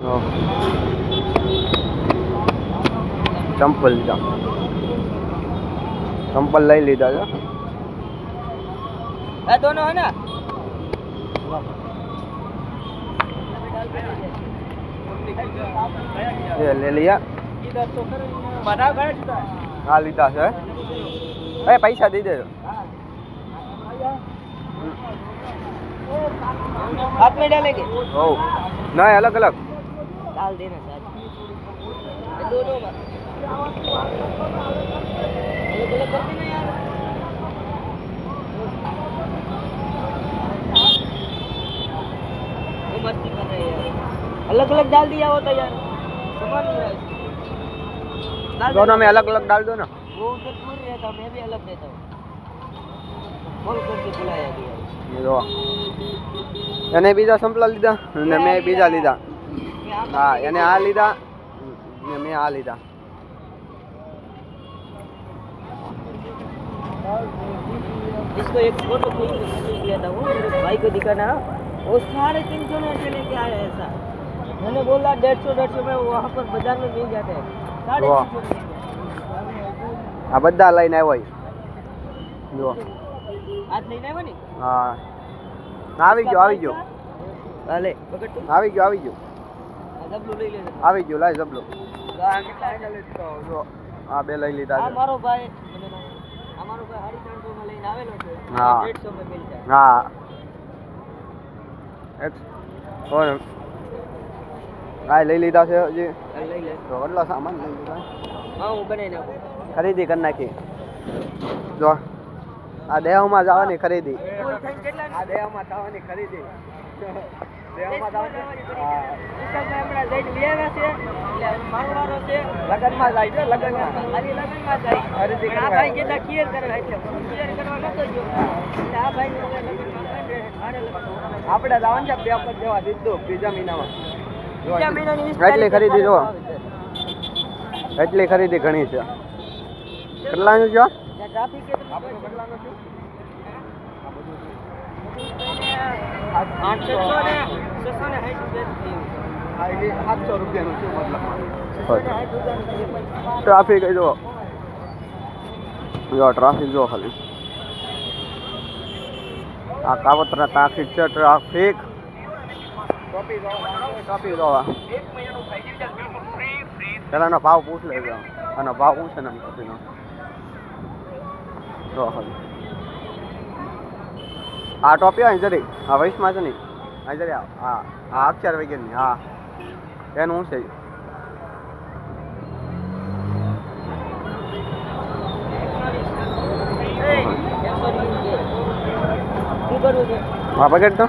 हाँ। ચંપલ લીધા ચંપલ લઈ લીધા છે है दोनों है ना એ લઈ લીયા बना गए હા લીધા છે એ પૈસા દઈ દેજો हाथ में डालेंगे હો નહીં અલગ અલગ डाल देना साथ ये दोनों में अलग अलग कर देना यार ये मस्ती कर रहे हैं यार अलग अलग डाल दिया होता यार समझ नहीं रहा इसको। डाल दोनों देना। में अलग अलग डाल दो ना वो उधर दूर रहता मैं भी अलग रहता हूँ कॉल करके बुलाया गया એ જો એને બીજા સંપલા લીધા અને મેં બીજા લીધા मैं आप હા એને આ લીધા ને મેં આ લીધા इसको एक फोटो खींच के खींच लेता हूँ मेरे भाई को दिखाना वो साढ़े तीन सौ में चले के आया ऐसा मैंने बोला डेढ़ सौ डेढ़ सौ में वहाँ पर बाजार में मिल जाते हैं साढ़े वाह। तीन सौ में આ બધા લઈને આવ્યો જો आज नहीं ना बनी હા આવી ગયો આવી ગયો ભલે પકડ તું આવી ગયો આવી ગયો આ લઈ લેજો. આવી ગયો લાય જબલો આ બે લઈ લીધા આ મારો ભાઈ માં લઈને આવેલો છે. હા. દેડસો માં મિલ જાય હા. એક કોણ આ લઈ લીધા છે હજી. લઈ લે. તો કેટલો સામાન લઈ લીધા. હા હું બનાવી નાખું. ખરીદી કરી નાખી. જો. આ દેહમાં જવાની ખરીદી. આ દેહમાં જવાની ખરીદી. લગનમાં જાય છે લગનમાં. આપણે જવાનું છે બે વખત જેવા દીધું બીજા મહિનામાં. જો એટલી ખરીદી જો. એટલી ખરીદી ઘણી છે. કેટલાનું છે? થયું. ટ્રાફિક જો જો ટ્રાફિક જો ખાલી. આ કાવતરા ટ્રાફિક. છે ટ્રાફિક ટ્રાફિક પેલાનો ભાવ પૂછ લેજો. આનો ભાવ પૂછે ને એમ પછીનો. જો આ ટોપી અહીં જરી હા વૈશમાં છે નહીં અહીં જરી. હા આ અક્ષર વગેરેની હા એનું શું છે હા પકડ તો